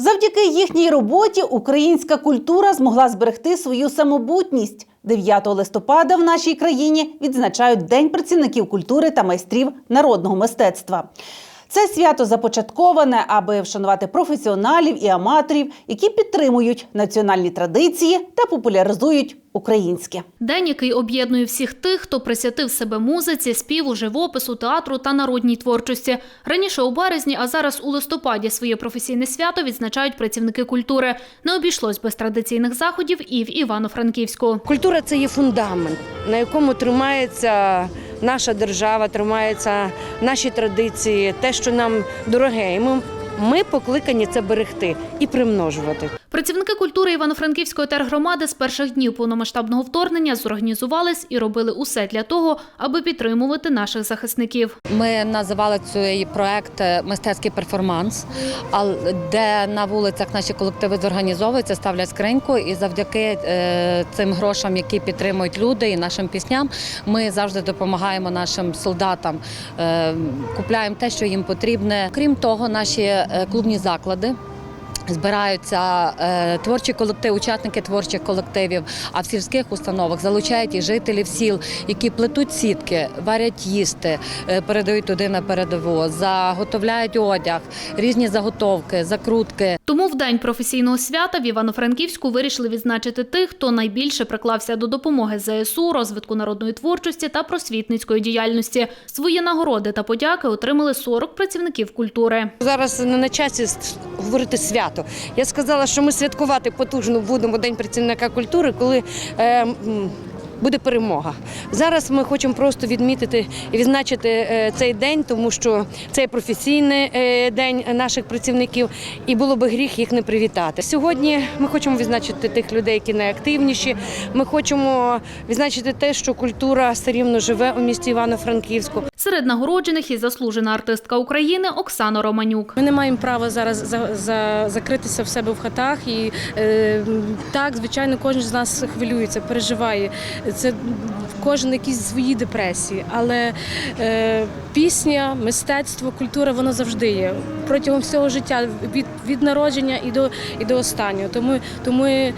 Завдяки їхній роботі українська культура змогла зберегти свою самобутність. 9 листопада в нашій країні відзначають День працівників культури та майстрів народного мистецтва. Це свято започатковане, аби вшанувати професіоналів і аматорів, які підтримують національні традиції та популяризують українське. День, який об'єднує всіх тих, хто присвятив себе музиці, співу, живопису, театру та народній творчості. Раніше у березні, а зараз у листопаді своє професійне свято відзначають працівники культури. Не обійшлось без традиційних заходів і в Івано-Франківську. Культура це є фундамент, на якому тримається наша держава, тримається, наші традиції, те, що нам дороге. І ми, ми покликані це берегти і примножувати. Працівники культури Івано-Франківської тергромади з перших днів повномасштабного вторгнення зорганізувались і робили усе для того, аби підтримувати наших захисників. Ми називали цей проект е, мистецький перформанс, де на вулицях наші колективи зорганізовуються, ставлять скриньку, і завдяки е, цим грошам, які підтримують люди, і нашим пісням, ми завжди допомагаємо нашим солдатам, е, купляємо те, що їм потрібне. Крім того, наші клубні заклади. Збираються е, творчі колективи, учасники творчих колективів, а в сільських установах залучають і жителів сіл, які плетуть сітки, варять їсти, е, передають туди на передову, заготовляють одяг, різні заготовки, закрутки. Тому в день професійного свята в Івано-Франківську вирішили відзначити тих, хто найбільше приклався до допомоги ЗСУ, розвитку народної творчості та просвітницької діяльності. Свої нагороди та подяки отримали 40 працівників культури. Зараз не на часі говорити свято. Я сказала, що ми святкувати потужно будемо День працівника культури, коли е, буде перемога. Зараз ми хочемо просто відмітити і відзначити е, цей день, тому що це професійний е, день наших працівників, і було би гріх їх не привітати. Сьогодні ми хочемо відзначити тих людей, які найактивніші. Ми хочемо відзначити те, що культура все рівно живе у місті Івано-Франківську. Серед нагороджених і заслужена артистка України Оксана Романюк. Ми не маємо права зараз за, за, закритися в себе в хатах. І е, так, звичайно, кожен з нас хвилюється, переживає. Це кожен якісь свої депресії. Але е, пісня, мистецтво, культура воно завжди є протягом всього життя, від, від народження і до, і до останнього. Тому, тому е,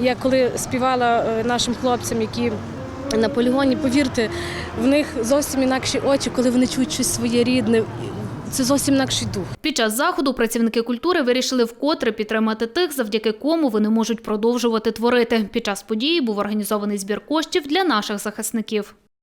я коли співала е, нашим хлопцям, які на полігоні, повірте, в них зовсім інакші очі, коли вони чують щось своє рідне. Це зовсім інакший дух. Під час заходу працівники культури вирішили вкотре підтримати тих, завдяки кому вони можуть продовжувати творити. Під час події був організований збір коштів для наших захисників.